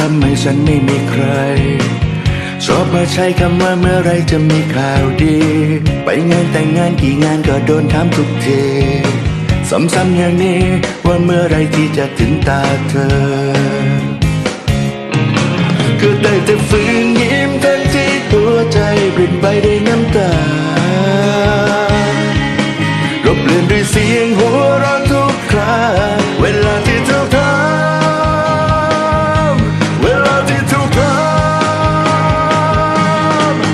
ทำไมฉันไม่มีใคร ชอบมาใช้คำว่าเมื่อไรจะมีข่าวดี ไปงานแต่งงานกี่งานก็โดนถามทุกทีซ้ำๆอย่างนี้ว่าเมื่อไรที่จะถึงตาเธอ ก็ได้แต่ฝืนยิ้มทั้งที่หัวใจปริ่นไปด้วยน้ำตา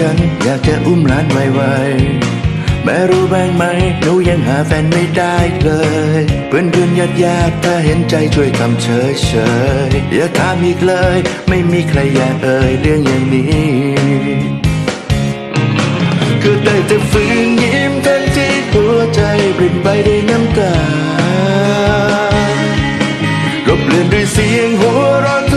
ฉันอยากจะอุ้มหลานไวๆแม่รู้บ้างไหมหนูยังหาแฟนไม่ได้เลย เพื่อนเพื่อนญาติญาติถ้าเห็นใจช่วยทำเฉยเฉยอย่าถามอีกเลย ไม่มีใครอยากเอ่ยเรื่องอย่างนี้ก็ได้แต่ฝืนยิ้มทั้งที่หัวใจปริ่นไปด้วยน้ำตารบเลือนด้วยเสียงหัวเร้อน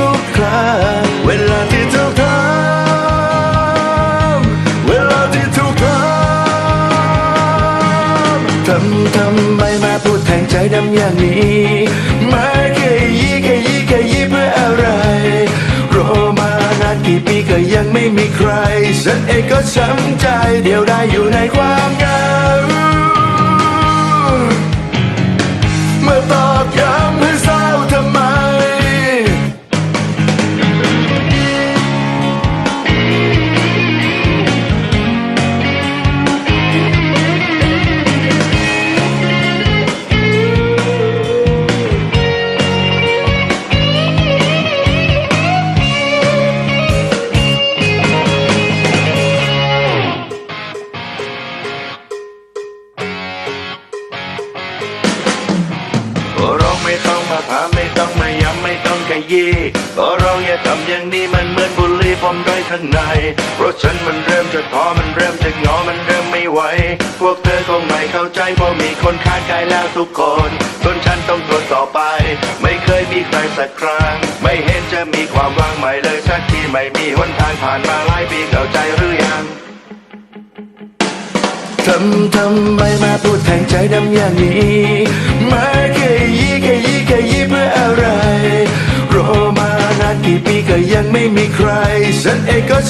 ำทำทำไมมาพูดแทงใจดำอย่างนี้ มาแค่ยี่แค่ยี่แค่ยี่เพื่ออะไร รอมานานกี่ปีก็ยังไม่มีใคร ฉันเองก็ช้ำใจเดียวได้อยู่ในความเหงาเมื่อตอน ยี้ขอร้องอย่าทำอย่างนี้มันเหมือนบุหรี่ผมด้อยข้างใน เพราะฉันมันเริ่มจะท้อมันเริ่มจะงอมันเริ่มไม่ไหว พวกเธอคงไม่เข้าใจเพราะมีคนข้างกายแล้วทุกคนจนฉันต้องทนต่อไป ไม่เคยมีใครสักครั้ง ไม่เห็นจะมีความหวังใหม่เลยสักทีไม่มีหนทางผ่านมาหลายปีเข้าใจหรือยังทำทำไมมาพูดแทงใจดำอย่างนี้มาแค่ยี่แค่ยี่แ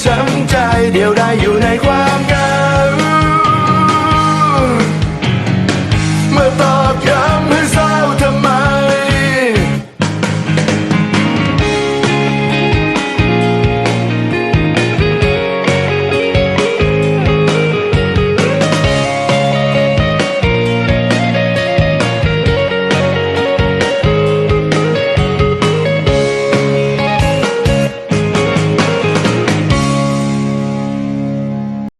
ยังไม่มีใครฉันเองก็ช้ำใจเดียวได้อยู่ในความเหงา